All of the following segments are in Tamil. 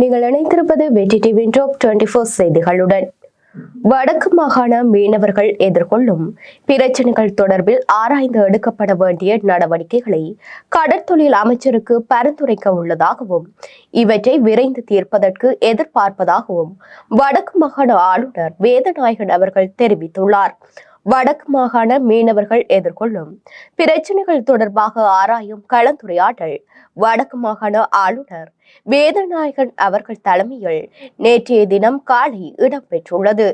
நீங்கள் இணைத்திருப்பது வெற்றி டிவி டாப் டுவெண்டி ஃபோர் செய்திகளுடன். வடக்கு மாகாண மீனவர்கள் எதிர்கொள்ளும் பிரச்சனைகள் தொடர்பில் ஆராய்ந்து எடுக்கப்பட வேண்டிய நடவடிக்கைகளை கடற்தொழில் அமைச்சருக்கு பரிந்துரைக்க உள்ளதாகவும் இவற்றை விரைந்து தீர்ப்பதற்கு எதிர்பார்ப்பதாகவும் வடக்கு மாகாண ஆளுநர் வேதநாயகன் அவர்கள் தெரிவித்துள்ளார். வடக்கு மாகாண மீனவர்கள் எதிர்கொள்ளும். பிரச்சனைகள் தொடர்பாக ஆராயும் கலந்துரையாடல். வடக்கு மாகாண ஆளுநர் வேதநாயகன் அவர்கள் தலைமையில் நேற்றைய தினம் காலை இடம்பெற்றுள்ளது.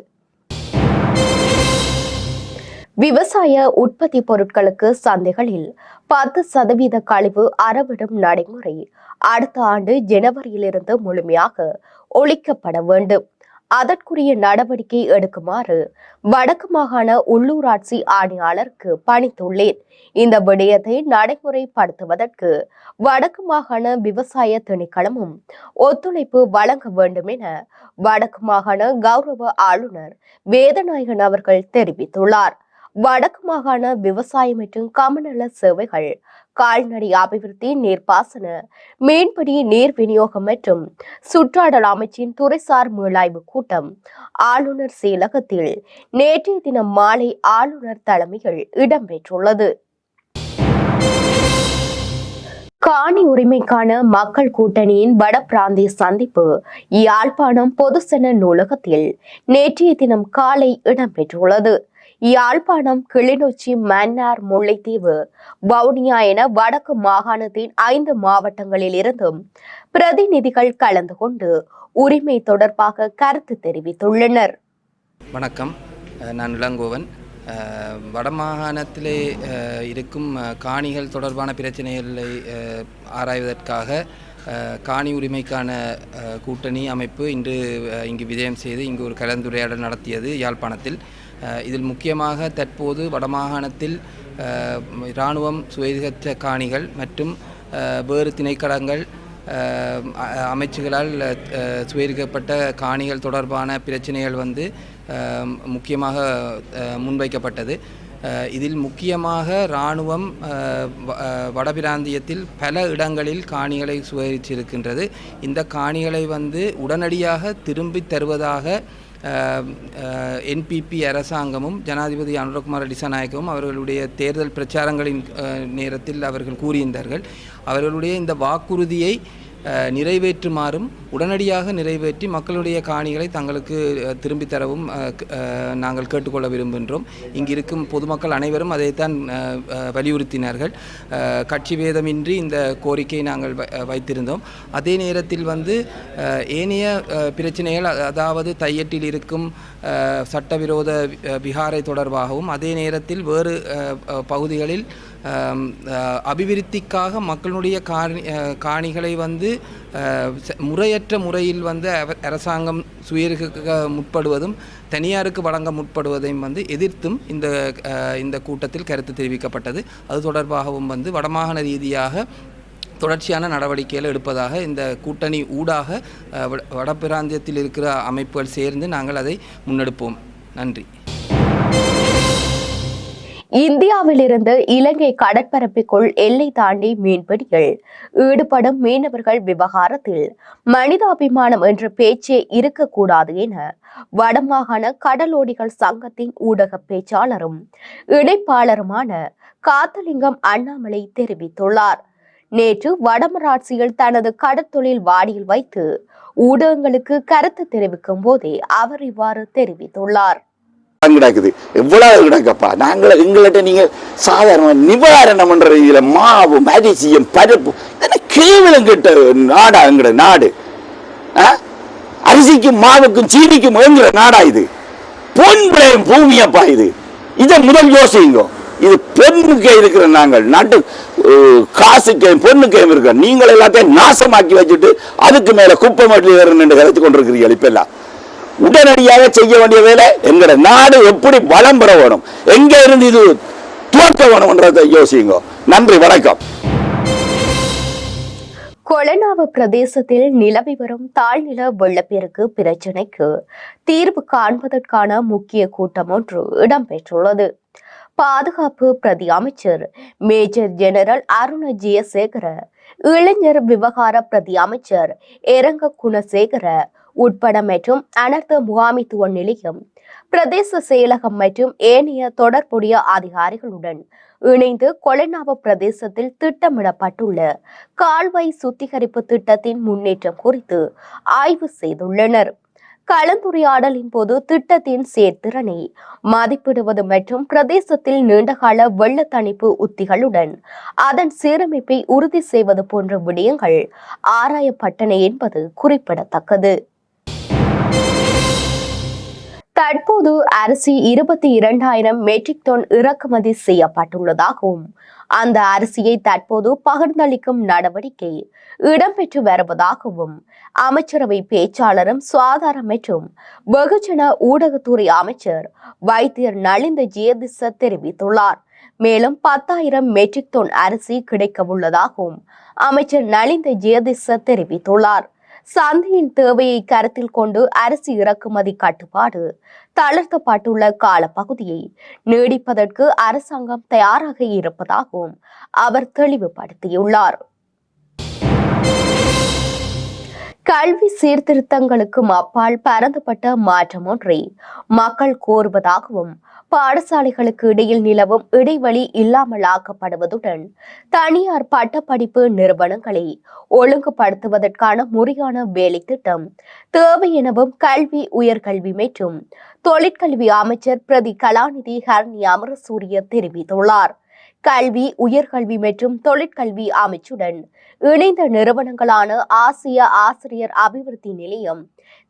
விவசாய உற்பத்தி பொருட்களுக்கு சந்தைகளில் பத்து சதவீத கழிவு அறவிடும் நடைமுறை அடுத்த ஆண்டு ஜனவரியிலிருந்து முழுமையாக ஒழிக்கப்பட வேண்டும். அதற்குரிய நடவடிக்கை எடுக்குமாறு வடக்கு மாகாண உள்ளூராட்சி ஆணையாளருக்கு பணித்துள்ளேன். இந்த விடயத்தை நடைமுறைப்படுத்துவதற்கு வடக்கு மாகாண விவசாய திணைக்களமும் ஒத்துழைப்பு வழங்க வேண்டும் என வடக்கு மாகாண கௌரவ ஆளுநர் வேதநாயகன் அவர்கள் தெரிவித்துள்ளார். வடக்கு மாகாண விவசாயம் மற்றும் கமநல சேவைகள் கால்நடை அபிவிருத்தி நீர்ப்பாசன மீன்பிடி நீர் விநியோகம் மற்றும் சுற்றாடல் அமைச்சின் துறைசார் மீளாய்வு கூட்டம் ஆளுநர் செயலகத்தில் நேற்றைய தினம் மாலை ஆளுநர் தலைமையில் இடம்பெற்றுள்ளது. காணி உரிமைக்கான மக்கள் கூட்டணியின் வட பிராந்திய சந்திப்பு யாழ்ப்பாணம் பொதுசன நூலகத்தில் நேற்றைய தினம் காலை இடம்பெற்றுள்ளது. யாழ்ப்பாணம் கிளிநொச்சி மன்னார் முல்லைத்தீவு வவுனியா என வடக்கு மாகாணத்தின் ஐந்து மாவட்டங்களில் இருந்தும் பிரதிநிதிகள் கலந்து கொண்டு உரிமை தொடர்பாக கருத்து தெரிவித்துள்ளனர். வணக்கம். நான் இளங்கோவன். வடமாகாணத்திலே இருக்கும் காணிகள் தொடர்பான பிரச்சனைகளை ஆராய்வதற்காக காணி உரிமைக்கான கூட்டணி அமைப்பு இன்று இங்கு விஜயம் செய்து இங்கு ஒரு கலந்துரையாடல் நடத்தியது யாழ்ப்பாணத்தில். இதில் முக்கியமாக தற்போது வடமாகாணத்தில் இராணுவம் சுயேட்சை காணிகள் மற்றும் வேறு திணைக்களங்கள் அமைச்சுகளால் சுயரிக்கப்பட்ட காணிகள் தொடர்பான பிரச்சனைகள் வந்து முக்கியமாக முன்வைக்கப்பட்டது. இதில் முக்கியமாக இராணுவம் வ- வடபிராந்தியத்தில் பல இடங்களில் காணிகளை சுவரிச்சிருக்கின்றது இந்த காணிகளை வந்து உடனடியாக திரும்பித் தருவதாக என்பிபி அரசாங்கமும் ஜனாதிபதி அனுரகுமார் டிசநாயக்கவும் அவர்களுடைய தேர்தல் பிரச்சாரங்களின் நேரத்தில் அவர்கள் கூறியிருந்தார்கள். அவர்களுடைய இந்த வாக்குறுதியை நிறைவேற்றுமாறும் உடனடியாக நிறைவேற்றி மக்களுடைய காணிகளை தங்களுக்கு திரும்பி திரும்பித் தரவும் நாங்கள் கேட்டுக்கொள்ள விரும்புகின்றோம். இங்கு இருக்கும் பொதுமக்கள் அனைவரும் அதைத்தான் வலியுறுத்தினார்கள். கட்சி பேதமின்றி இந்த கோரிக்கையை நாங்கள் வ- வைத்திருந்தோம். அதே நேரத்தில் வந்து ஏனைய பிரச்சனைகள் அதாவது தையட்டில் இருக்கும் சட்டவிரோத விகாரை தொடர்பாகவும் அதே நேரத்தில் வேறு பகுதிகளில் அபிவிருத்திக்காக மக்களுடைய காணி காணிகளை வந்து முறையற்ற முறையில் வந்து அரசாங்கம் சுயருக்கு முற்படுவதும் தனியாருக்கு வழங்க முற்படுவதையும் வந்து எதிர்த்தும் இந்த இந்த கூட்டத்தில் கருத்து தெரிவிக்கப்பட்டது. அது தொடர்பாகவும் வந்து வடமாகாண ரீதியாக தொடர்ச்சியான நடவடிக்கைகள் எடுப்பதாக இந்த கூட்டணி ஊடாக வட- வடபிராந்தியத்தில் இருக்கிற அமைப்புகள் சேர்ந்து நாங்கள் அதை முன்னெடுப்போம். நன்றி. இந்தியாவிலிருந்து இலங்கை கடற்பரப்பிற்குள் எல்லை தாண்டி மீன்பிடியில் ஈடுபடும் மீனவர்கள் விவகாரத்தில் மனிதாபிமானம் என்ற பேச்சே இருக்கக்கூடாது என வடமாகாண கடலோடிகள் சங்கத்தின் ஊடக பேச்சாளரும் இணைப்பாளருமான காத்தலிங்கம் அண்ணாமலை தெரிவித்துள்ளார். நேற்று வடமராட்சியில் தனது கடற்தொழில் வாடியில் வைத்து ஊடகங்களுக்கு கருத்து தெரிவிக்கும் போதே அவர் இவ்வாறு தெரிவித்துள்ளார். பணம் கிடக்குது. எவ்வளவு கிடக்கப்பா நாங்கள் எங்கள்கிட்ட நீங்கள் சாதாரணமாக நிவாரணம் என்ற ரீதியில் மாவு அரிசியம் பருப்பு இதெல்லாம் கேவலம் கிட்ட நாடா எங்கட நாடு? அரிசிக்கும் மாவுக்கும் சீனிக்கும் ஏங்குற நாடா இது? பொன் விளையும் பூமியப்பா இது. இதை முதல் யோசிங்க. இது பெண்ணுக்கே இருக்கிற நாங்கள். நாட்டு அஹ், காசுக்கே பொண்ணுக்கே இருக்க நீங்கள் எல்லாத்தையும் நாசமாக்கி வச்சுட்டு அதுக்கு மேல குப்பை மட்டும் ஏறணும் கருத்து கொண்டிருக்கிறீர்கள் இப்ப எல்லாம் உடனடியாக செய்ய வேண்டிய வேலை எங்கட நாடு எப்படி வளம் பெற வேணும்? எங்க இருந்து இது துவக்க வேணும்ன்றதை யோசிங்க நன்றி வணக்கம். கொலனாவு பிரதேசத்தில் நிலவி வரும் தாழ்நில வெள்ளப்பெருக்கு பிரச்சினைக்கு தீர்வு காண்பதற்கான முக்கிய கூட்டம் ஒன்று இடம்பெற்றுள்ளது. பாதுகாப்பு பிரதி அமைச்சர் மேஜர் ஜெனரல் அருண ஜெயசேகர இளைஞர் விவகார பிரதி அமைச்சர் எரங்க குணசேகர உட்பட மற்றும் அனர்த்த முகாமித்துவ நிலையம் பிரதேச செயலகம் மற்றும் ஏனைய தொடர்புடைய அதிகாரிகளுடன் இணைந்து கொலனாவ பிரதேசத்தில் திட்டமிடப்பட்டுள்ள கால்வாய் சுத்திகரிப்பு திட்டத்தின் முன்னேற்றம் குறித்து ஆய்வு செய்துள்ளனர். கலந்துரையாடலின் போது திட்டத்தின் செயற்திறனை மதிப்பிடுவது மற்றும் பிரதேசத்தில் நீண்டகால வெள்ள தணிப்பு உத்திகளுடன் அதன் சீரமைப்பை உறுதி செய்வது போன்ற விடயங்கள் ஆராயப்பட்டன என்பது குறிப்பிடத்தக்கது. தற்போது அரிசி இருபத்தி இரண்டாயிரம் மெட்ரிக் டன் இறக்குமதி செய்யப்பட்டுள்ளதாகவும் அந்த அரிசியை தற்போது பகிர்ந்தளிக்கும் நடவடிக்கை இடம்பெற்று வருவதாகவும் அமைச்சரவை பேச்சாளரும் சுகாதார மற்றும் வெகுஜன ஊடகத்துறை அமைச்சர் வைத்தியர் நலிந்த ஜெயதிச தெரிவித்துள்ளார். மேலும் பத்தாயிரம் மெட்ரிக் டன் அரிசி கிடைக்க உள்ளதாகவும் அமைச்சர் நலிந்த ஜெயதிச தெரிவித்துள்ளார். சந்தையின் தேவையை கருத்தில் கொண்டு அரிசி இறக்குமதி கட்டுப்பாடு தளர்த்தப்பட்டுள்ள காலப்பகுதியை நீடிப்பதற்கு அரசாங்கம் தயாராக இருப்பதாகவும் அவர் தெளிவுபடுத்தியுள்ளார். கல்வி சீர்திருத்தங்களுக்கும் அப்பால் பரந்துபட்ட மாற்றம் ஒன்றே. மக்கள் கோருவதாகவும் பாடசாலைகளுக்கு இடையில் நிலவும் இடைவெளி இல்லாமலாக்கப்படுவதுடன் தனியார் பட்டப்படிப்பு நிறுவனங்களை ஒழுங்குபடுத்துவதற்கான முறையான வேலை திட்டம் தேவை எனவும் கல்வி உயர்கல்வி மற்றும் தொழிற்கல்வி அமைச்சர் பிரதி கலாநிதி ஹர்னி அமரசூரிய தெரிவித்துள்ளார். கல்வி உயர்கல்வி மற்றும் தொழிற்கல்வி அமைச்சுடன் இணைந்த நிறுவனங்களான ஆசிய ஆசிரியர் அபிவிருத்தி நிலையம்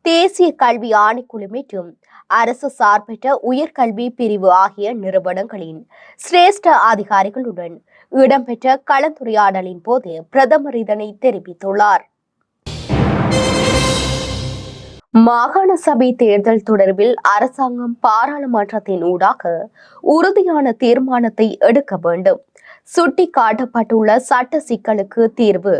தேசிய கல்வி ஆணைக்குழு மற்றும் அரசு சார்பற்ற உயர்கல்வி பிரிவு ஆகிய நிறுவனங்களின் சிரேஷ்ட அதிகாரிகளுடன் இடம்பெற்ற கலந்துரையாடலின் போது பிரதமர் இதனை தெரிவித்துள்ளார். மாகாண சபை தேர்தல் தொடர்பில் அரசாங்கம் பாராளுமன்றத்தின் ஊடாக உறுதியான தீர்மானத்தை எடுக்க வேண்டும். சுட்டி காட்டப்பட்டுள்ள சட்ட சிக்கலுக்கு தீர்வு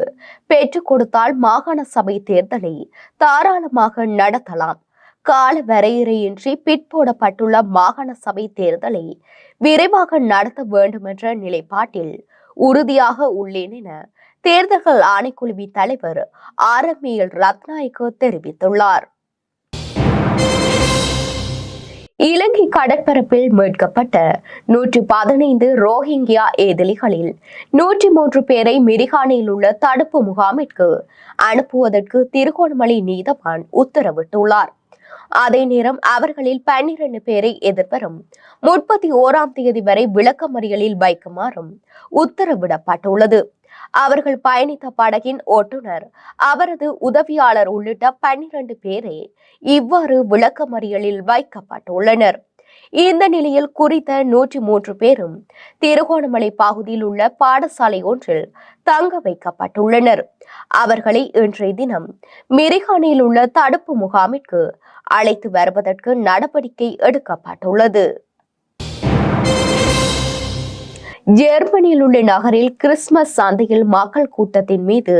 பெற்றுக் கொடுத்தால் மாகாண சபை தேர்தலை தாராளமாக நடத்தலாம். கால வரையறையின்றி பிற்போடப்பட்டுள்ள மாகாண சபை தேர்தலை விரைவாக நடத்த வேண்டும் என்ற நிலைப்பாட்டில் உறுதியாக உள்ளேன் என தேர்தல்கள் ஆணைக்குழுவின் தலைவர் ஆர் எம் ரத்நாயக்கு தெரிவித்துள்ளார். இலங்கை கடற்பரப்பில் மீட்கப்பட்ட நூற்றி பதினைந்து ரோஹிங்கியா ஏதிலிகளில் நூற்றி மூன்று பேரை மிரிகானில் உள்ள தடுப்பு முகாமிற்கு அனுப்புவதற்கு திருகோணமலை நீதவான் உத்தரவிட்டுள்ளார். அதே நேரம் அவர்களில் பன்னிரண்டு பேரை எதிர்வரும் முப்பத்தி ஓராம் தேதி வரை விளக்கமறியலில் வைக்குமாறும் உத்தரவிடப்பட்டுள்ளது. அவர்கள் பயணித்த படகின் ஓட்டுநர். அவரது உதவியாளர் உள்ளிட்ட பன்னிரண்டு பேரே இவ்வாறு விளக்கமறியலில் வைக்கப்பட்டுள்ளனர். இந்த நிலையில் குறித்த நூற்றி மூன்று பேரும் திருகோணமலை பகுதியில் உள்ள பாடசாலை ஒன்றில் தங்க வைக்கப்பட்டுள்ளனர். அவர்களை இன்றைய தினம் மிரிகானில் உள்ள தடுப்பு முகாமிற்கு அழைத்து வருவதற்கு நடவடிக்கை எடுக்கப்பட்டுள்ளது. ஜெர்மனியில் உள்ள நகரில் கிறிஸ்துமஸ் சந்தையில் மக்கள் கூட்டத்தின் மீது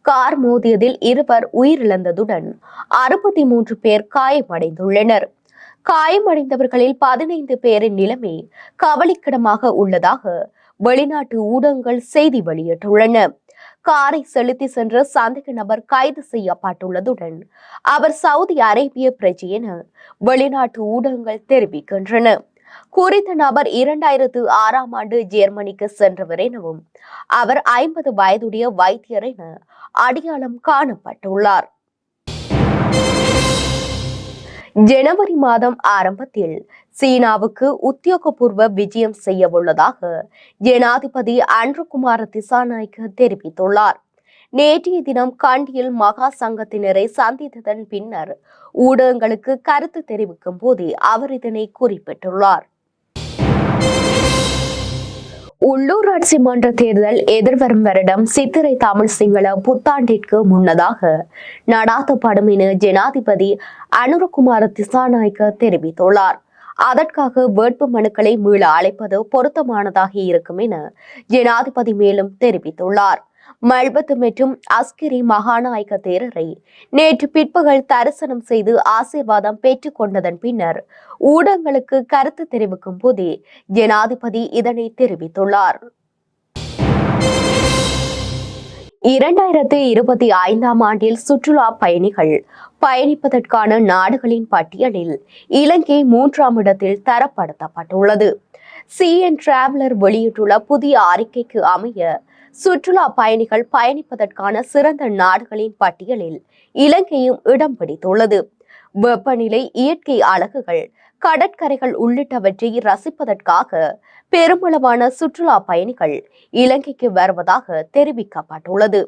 கார் மோதியதில் இருவர் உயிரிழந்ததுடன் அறுபத்தி மூன்று பேர் காயமடைந்துள்ளனர். காயமடைந்தவர்களில் பதினைந்து பேரின் நிலைமை கவலைக்கிடமாக உள்ளதாக வெளிநாட்டு ஊடகங்கள் செய்தி வெளியிட்டுள்ளன. காரை செலுத்தி சென்ற சந்தேக நபர் கைது செய்யப்பட்டுள்ளதுடன் அவர் சவுதி அரேபிய பிரஜை என வெளிநாட்டு ஊடகங்கள் தெரிவிக்கின்றன. குறித்த நபர் இரண்டாயிரத்து ஆறாம் ஆண்டு ஜெர்மனிக்கு சென்றவர் எனவும் அவர் ஐம்பது வயதுடைய வைத்தியர் என அடையாளம் காணப்பட்டுள்ளார். ஜனவரி மாதம் ஆரம்பத்தில் சீனாவுக்கு உத்தியோகபூர்வ விஜயம் செய்ய உள்ளதாக ஜனாதிபதி அன்ருகுமார திசாநாயக்க தெரிவித்துள்ளார். நேற்றைய தினம் கண்டியில் மகா சங்கத்தினரை சந்தித்ததன் பின்னர் ஊடகங்களுக்கு கருத்து தெரிவிக்கும் போதே அவர் இதனை குறிப்பிட்டுள்ளார். உள்ளூராட்சி மன்ற தேர்தல் எதிர்வரும் வருடம் சித்திரை தமிழ் சிங்கள புத்தாண்டிற்கு முன்னதாக நடாத்தப்படும் என ஜனாதிபதி அனுரகுமார திசாநாயக்க தெரிவித்துள்ளார். அதற்காக வேட்பு மனுக்களை மீள அழைப்பது பொருத்தமானதாக இருக்கும் என ஜனாதிபதி மேலும் தெரிவித்துள்ளார். மல்பத்து மற்றும் அஸ்கிரி மகாநாயக தேரரை நேற்று பிற்பகல் தரிசனம் செய்து ஆசீர்வாதம் பெற்றுக் கொண்டதன் பின்னர் ஊடகங்களுக்கு கருத்து தெரிவிக்கும் போதே ஜனாதிபதி இதனை தெரிவித்துள்ளார். இரண்டாயிரத்தி இருபத்தி ஐந்தாம் ஆண்டில் சுற்றுலா பயணிகள் பயணிப்பதற்கான நாடுகளின் பட்டியலில் இலங்கை மூன்றாம் இடத்தில் தரப்படுத்தப்பட்டுள்ளது. சி என் டிராவலர் வெளியிட்டுள்ள புதிய அறிக்கைக்கு அமைய சுற்றுலா பயணிகள் பயணிப்பதற்கான சிறந்த நாடுகளின் பட்டியலில் இலங்கையும் இடம் பிடித்துள்ளது. வெப்பநிலை இயற்கை அழகுகள் கடற்கரைகள் உள்ளிட்டவற்றை ரசிப்பதற்காக பெருமளவான சுற்றுலா பயணிகள் இலங்கைக்கு வருவதாக தெரிவிக்கப்பட்டுள்ளது.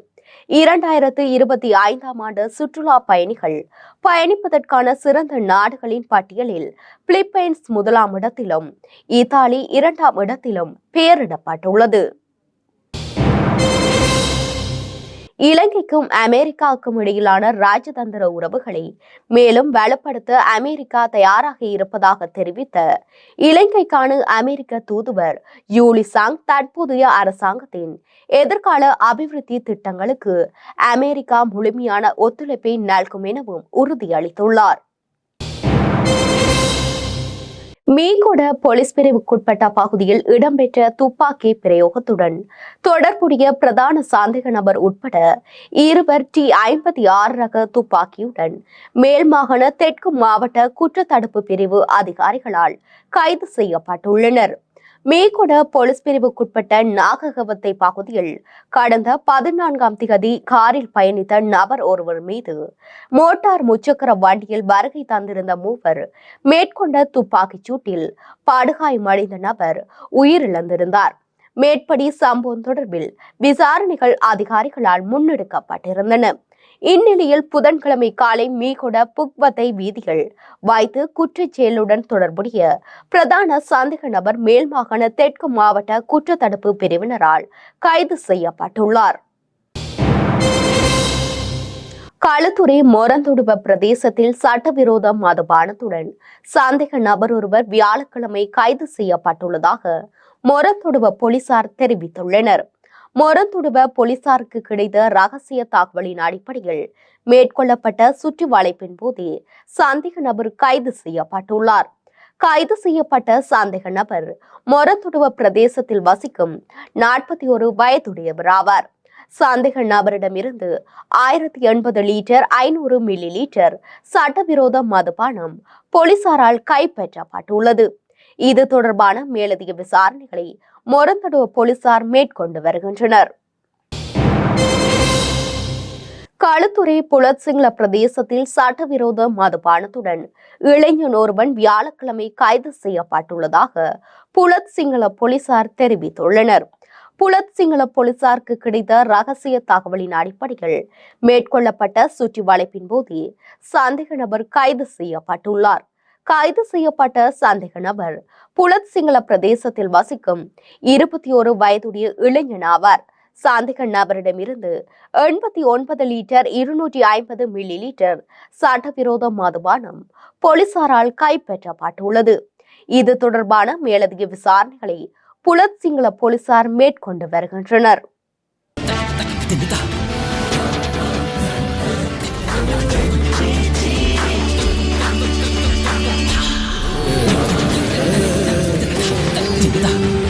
இரண்டாயிரத்து இருபத்தி ஐந்தாம் ஆண்டு சுற்றுலா பயணிகள் பயணிப்பதற்கான சிறந்த நாடுகளின் பட்டியலில் பிலிப்பைன்ஸ் முதலாம் இடத்திலும் இத்தாலி இரண்டாம் இடத்திலும் பெயரிடப்பட்டுள்ளது. இலங்கைக்கும் அமெரிக்காவுக்கும் இடையிலான ராஜதந்திர உறவுகளை மேலும் வலுப்படுத்த அமெரிக்கா தயாராக இருப்பதாக தெரிவித்த இலங்கைக்கான அமெரிக்க தூதுவர் யூலிசாங் தற்போதைய அரசாங்கத்தின் எதிர்கால அபிவிருத்தி திட்டங்களுக்கு அமெரிக்கா முழுமையான ஒத்துழைப்பை நல்கும் எனவும் உறுதியளித்துள்ளார். மீன்கொட போலீஸ் பிரிவுக்குட்பட்ட பகுதியில் இடம்பெற்ற துப்பாக்கி பிரயோகத்துடன் தொடர்புடைய பிரதான சந்தேக நபர் உட்பட இருவர் டி ஐம்பத்தி ஆறு ரக துப்பாக்கியுடன் மேல் மாகாண தெற்கு மாவட்ட குற்றத்தடுப்பு பிரிவு அதிகாரிகளால் கைது செய்யப்பட்டுள்ளனர். மேகொட போலீஸ் பிரிவுக்குட்பட்ட நாககவத்தை பகுதியில் கடந்த பதினான்காம் திகதி காரில் பயணித்த நபர் ஒருவர் மீது மோட்டார் முச்சக்கர வண்டியில் வருகை தந்திருந்த மூவர் மேற்கொண்ட துப்பாக்கிச் சூட்டில் படுகாயமடைந்த நபர் உயிரிழந்திருந்தார். மேற்படி சம்பவம் தொடர்பில் விசாரணைகள் அதிகாரிகளால் முன்னெடுக்கப்பட்டிருந்தன. இந்நிலையில் புதன்கிழமை காலை மீகொட புக்வத்தை வீதிகள் வைத்து குற்றச் செயலுடன் தொடர்புடைய பிரதான சந்தேக நபர் மேல் மாகாண தெற்கு மாவட்ட குற்றத்தடுப்பு பிரிவினரால் கைது செய்யப்பட்டுள்ளார். களுத்துறை மொரந்தொடுவ பிரதேசத்தில் சட்டவிரோத மதுபானத்துடன் சந்தேக நபர் ஒருவர் வியாழக்கிழமை கைது செய்யப்பட்டுள்ளதாக மொரந்தொடுவ போலீசார் தெரிவித்துள்ளனர். மொரந்துடுவ போலீசாருக்கு கிடைத்த ரகசிய தகவலின் அடிப்படையில் மேற்கொள்ளப்பட்ட சுற்றி வளைப்பின் போது சந்தேக நபர் கைது செய்யப்பட்டுள்ளார். கைது செய்யப்பட்ட சந்தேக நபர் மொரந்துடுவ பிரதேசத்தில் வசிக்கும் நாற்பத்தி ஒரு வயதுடையவர் ஆவார். சந்தேக நபரிடமிருந்து ஆயிரத்தி எண்பது லீட்டர் ஐநூறு மில்லி லீட்டர் சட்டவிரோத மதுபானம் போலீசாரால் கைப்பற்றப்பட்டுள்ளது. இது தொடர்பான மேலதிக விசாரணைகளை மொரந்தடுவ போலீசார் மேற்கொண்டு வருகின்றனர். களுத்துறை புலத்சிங்ல பிரதேசத்தில் சட்டவிரோத மதுபானத்துடன் இளைஞன் ஒருவன் வியாழக்கிழமை கைது செய்யப்பட்டுள்ளதாக புலத் சிங்கள போலீசார் தெரிவித்துள்ளனர். புலத் சிங்கள போலீசாருக்கு கிடைத்த ரகசிய தகவலின் அடிப்படையில் மேற்கொள்ளப்பட்ட சுற்றி வளைப்பின் போது சந்தேக நபர் கைது செய்யப்பட்டுள்ளார். கைது செய்யப்பட்ட சந்தேக நபர். புலத் சிங்கள பிரதேசத்தில் வசிக்கும் இருபத்தி ஒரு வயதுடைய இளைஞன் ஆவார். சந்தேக நபரிடமிருந்து எண்பத்தி ஒன்பது லிட்டர் இருநூற்றி ஐம்பது மில்லி லிட்டர் சட்டவிரோத மதுபானம் போலீசாரால் கைப்பற்றப்பட்டுள்ளது. இது தொடர்பான மேலதிக விசாரணைகளை புலத் சிங்கள போலீசார் மேற்கொண்டு வருகின்றனர். 别打。